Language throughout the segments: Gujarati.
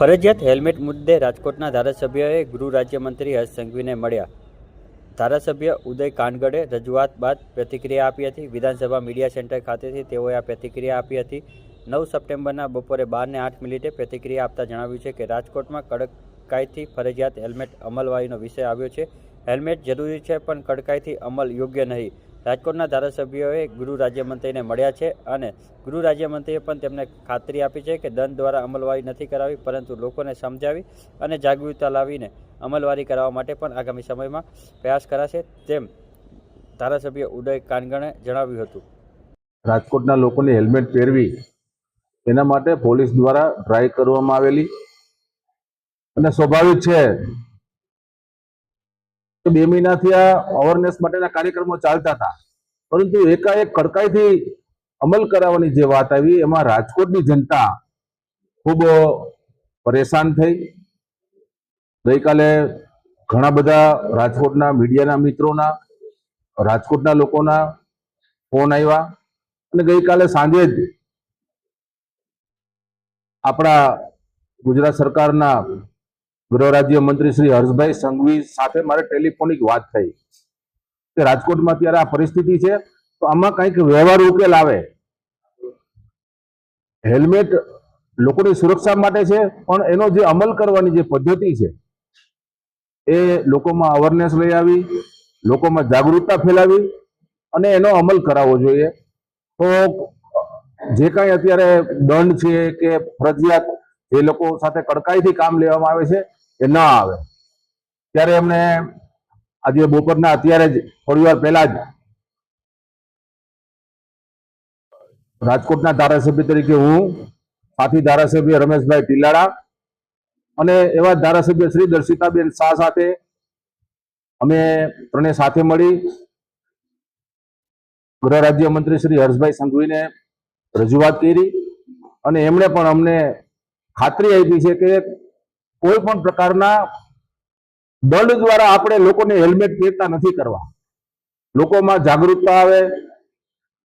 ફરજિયાત હેલ્મેટ મુદ્દે રાજકોટના ધારાસભ્યએ ગૃહ રાજ્યમંત્રી હર્ષ સંઘવીને મળ્યા. ધારાસભ્ય ઉદય કાનગડે રજૂઆત બાદ પ્રતિક્રિયા આપી હતી. વિધાનસભા મીડિયા સેન્ટર ખાતેથી તેઓએ આ પ્રતિક્રિયા આપી હતી. નવ સપ્ટેમ્બરના બપોરે બારને આઠ મિનિટે પ્રતિક્રિયા આપતા જણાવ્યું છે કે રાજકોટમાં કડકાઈથી ફરજિયાત હેલ્મેટ અમલવારીનો વિષય આવ્યો છે. હેલ્મેટ જરૂરી છે, પણ કડકાઈથી અમલ યોગ્ય નહીં. રાજકોટના ધારાસભ્યોએ ગૃહ રાજ્યમંત્રીને મળ્યા છે અને ગૃહ રાજ્યમંત્રીએ પણ તેમને ખાતરી આપી છે કે દંડ દ્વારા અમલવારી નથી કરાવી, પરંતુ લોકોને સમજાવી અને જાગૃતતા લાવીને અમલવારી કરાવવા માટે પણ આગામી સમયમાં પ્રયાસ કરાશે તેમ ધારાસભ્ય ઉદય કાનગણે જણાવ્યું હતું. રાજકોટના લોકોને હેલ્મેટ પહેરવી એના માટે પોલીસ દ્વારા ટ્રાય કરવામાં આવેલી અને સ્વાભાવિક છે કે બે મહિનાથી આ અવેરનેસ માટેના કાર્યક્રમો ચાલતા હતા. પરંતુ એકાએક કડકાઈથી અમલ કરાવવાની જે વાત આવી, એમાં રાજકોટની જનતા ખૂબ પરેશાન થઈ. ગઈકાલે ઘણા બધા રાજકોટના મીડિયાના મિત્રોના, રાજકોટના લોકોના ફોન આવ્યા અને ગઈકાલે સાંજે જ આપણા ગુજરાત સરકારના ગૃહ રાજ્ય મંત્રી શ્રી હર્ષભાઈ સંઘવી સાથે મારે ટેલિફોનિક વાત થઈ. કે રાજકોટમાં અત્યારે આ પરિસ્થિતિ છે, તો આમાં કંઈક વ્યવહાર ઉકેલ આવે. હેલ્મેટ લોકોની સુરક્ષા માટે છે, પણ એનો જે અમલ કરવાની જે પદ્ધતિ છે, એ લોકોમાં અવેરનેસ લઈ આવી, લોકોમાં જાગૃતતા ફેલાવી, અને એનો અમલ કરાવવો જોઈએ. તો જે કાંઈ અત્યારે દંડ છે કે ફરજિયાત જે લોકો સાથે કડકાઈથી કામ લેવામાં આવે છે એ ના આવે. ત્યારે એમને આજે બપોરના અત્યારે જ થોડી વાર પહેલા જ રાજકોટના ધારાસભ્ય તરીકે હું, સાથી ધારાસભ્ય રમેશભાઈ ટીલાડા અને એવા ધારાસભ્ય શ્રી દર્શિતાબેન શાહ સાથે અમે ત્રણે સાથે મળી. ગૃહ રાજ્યમંત્રી શ્રી હર્ષભાઈ સંઘવીને રજૂઆત કરી અને એમણે પણ અમને ખાતરી આપી છે કે કોઈ પણ પ્રકારના દંડ દ્વારા આપણે લોકોને હેલ્મેટ પહેરતા નથી કરવા. લોકોમાં જાગૃતતા આવે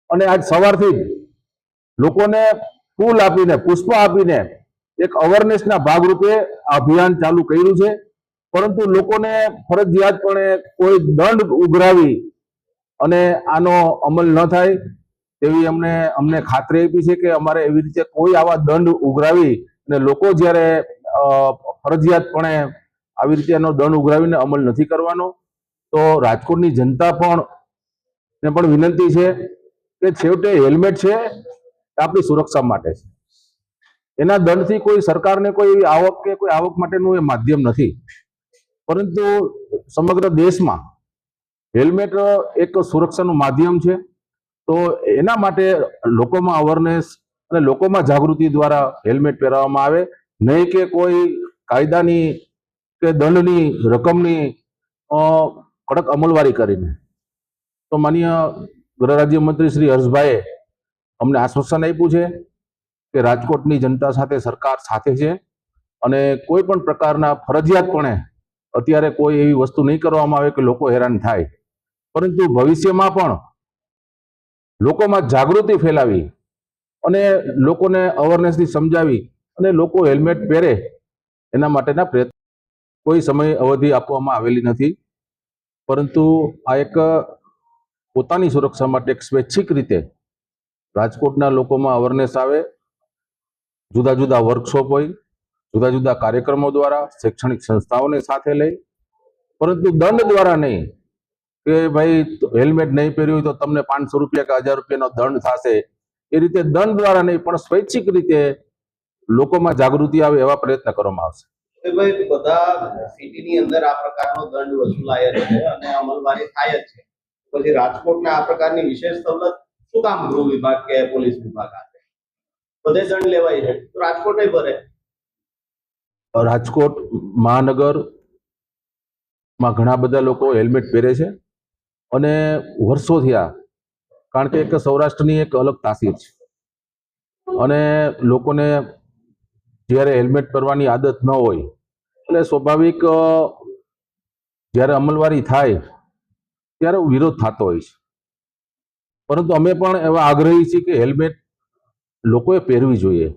અને આજ સવારથી જ લોકોને ફૂલ આપીને, પુષ્પ આપીને એક અવેરનેસના ભાગરૂપે અભિયાન ચાલુ કર્યું છે. પરંતુ લોકોને ફરજિયાતપણે કોઈ દંડ ઉઘરાવી અને આનો અમલ ન થાય તેવી અમને અમને ખાતરી આપી છે કે અમારે એવી રીતે કોઈ આવા દંડ ઉઘરાવી અને લોકો જ્યારે ફરજિયાતપણે આવી રીતે એનો દંડ ઉઘરાવીને અમલ નથી કરવાનો. તો રાજકોટની જનતા પણ ને પણ વિનંતી છે કે છેવટે હેલ્મેટ છે આપણી સુરક્ષા માટે છે. એના દંડથી કોઈ સરકારને કોઈ આવક કે કોઈ આવક માટેનું એ માધ્યમ નથી. પરંતુ સમગ્ર દેશમાં હેલ્મેટ એક સુરક્ષાનું માધ્યમ છે. તો એના માટે લોકોમાં અવેરનેસ અને લોકોમાં જાગૃતિ દ્વારા હેલ્મેટ પહેરાવવામાં આવે. નહીં કે કોઈ કાયદાની કે દંડની, રકમની કડક અમલવારી કરીને. તો માનીય ગૃહ રાજ્યમંત્રી શ્રી હર્ષભાઈએ અમને આશ્વાસન આપ્યું છે કે રાજકોટની જનતા સાથે સરકાર સાથે છે અને કોઈ પણ પ્રકારના ફરજિયાતપણે અત્યારે કોઈ એવી વસ્તુ નહીં કરવામાં આવે કે લોકો હેરાન થાય. પરંતુ ભવિષ્યમાં પણ લોકોમાં જાગૃતિ ફેલાવી અને લોકોને અવેરનેસથી સમજાવી અને લોકો હેલ્મેટ પહેરે એના માટેના પ્રયત્ન કોઈ સમય અવધિ આપવામાં આવેલી નથી. પરંતુ આ એક પોતાની સુરક્ષા માટે એક સ્વૈચ્છિક રીતે રાજકોટના લોકોમાં અવેરનેસ આવે. જુદા જુદા વર્કશોપ હોય, જુદા જુદા કાર્યક્રમો દ્વારા, શૈક્ષણિક સંસ્થાઓને સાથે લઈ. પરંતુ દંડ દ્વારા નહીં કે ભાઈ હેલ્મેટ નહીં પહેર્યું તો તમને પાંચસો રૂપિયા કે હજાર રૂપિયાનો દંડ થશે. એ રીતે દંડ દ્વારા નહીં, પણ સ્વૈચ્છિક રીતે લોકોમાં જાગૃતિ આવે એવા પ્રયત્ન કરવામાં આવશે. બધા સિટીની અંદર આ પ્રકારનો દંડ વસૂલાય છે અને અમલવારી થાય જ છે. પછી રાજકોટને આ પ્રકારની વિશેષ સવલત શું કામ ગૃહ વિભાગ કે પોલીસ વિભાગ આપે? બધે દંડ લેવાય છે. તો રાજકોટ ભરે. રાજકોટ મહાનગરમાં ઘણા બધા લોકો હેલ્મેટ પહેરે છે અને વર્ષો થયા કારણ કે એક સૌરાષ્ટ્રની એક અલગ તાસીર છે. અને લોકોને જ્યારે હેલ્મેટ પહેરવાની આદત ન હોય એટલે સ્વાભાવિક જ્યારે અમલવારી થાય, ત્યારે વિરોધ થતો હોય છે. પરંતુ અમે પણ એવા આગ્રહી છીએ કે હેલ્મેટ લોકોએ પહેરવી જોઈએ.